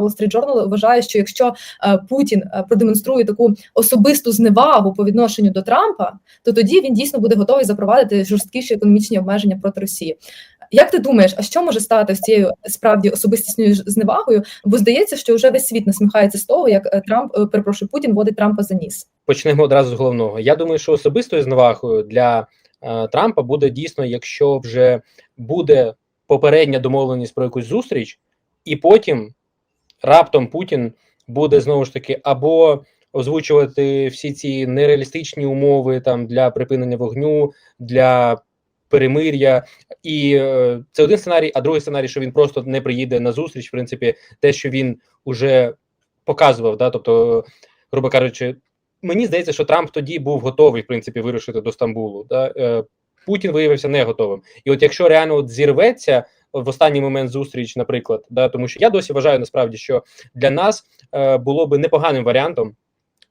Wall Street Journal вважає, що якщо е, Путін е, продемонструє таку особисту зневагу по відношенню до Трампа, то тоді він дійсно буде готовий запровадити жорсткіші економічні обмеження проти Росії. Як ти думаєш, а що може стати з цією справді особистісною зневагою? Бо здається, що вже весь світ насміхається з того, як е, Трамп перепрошую, Путін водить Трампа за ніс. Почнемо одразу з головного. Я думаю, що особистою зневагою для е, Трампа буде дійсно, якщо вже буде попередня домовленість про якусь зустріч, і потім раптом Путін буде знову ж таки або озвучувати всі ці нереалістичні умови там для припинення вогню, для перемир'я. І е, це один сценарій, а другий сценарій, що він просто не приїде на зустріч. В принципі, те, що він уже показував, да, тобто, грубо кажучи, мені здається, що Трамп тоді був готовий в принципі вирушити до Стамбулу. Да? Е, Путін виявився не готовим. І от якщо реально от зірветься в останній момент зустріч, наприклад, да, тому що я досі вважаю насправді, що для нас е, було би непоганим варіантом.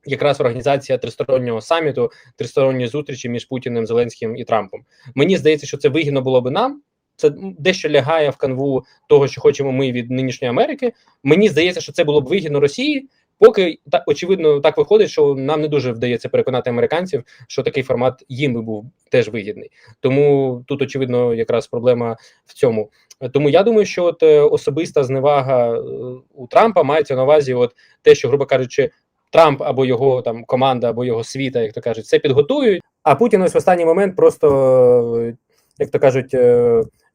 Якраз організація тристороннього саміту, тристоронньої зустрічі між Путіним, Зеленським і Трампом. Мені здається, що це вигідно було би нам. Це дещо лягає в канву того, що хочемо ми від нинішньої Америки. Мені здається, що це було б вигідно Росії, поки так очевидно так виходить, що нам не дуже вдається переконати американців, що такий формат їм би був теж вигідний. Тому тут очевидно якраз проблема в цьому. Тому я думаю, що от е, особиста зневага е, у Трампа мається на увазі, от те, що, грубо кажучи, Трамп або його там команда, або його світа, як то кажуть, це підготують. А Путін ось в останній момент просто, е, як то кажуть,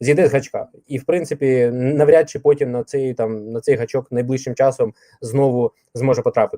зійде з гачка. І в принципі, навряд чи потім на цей там на цей гачок найближчим часом знову зможе потрапити.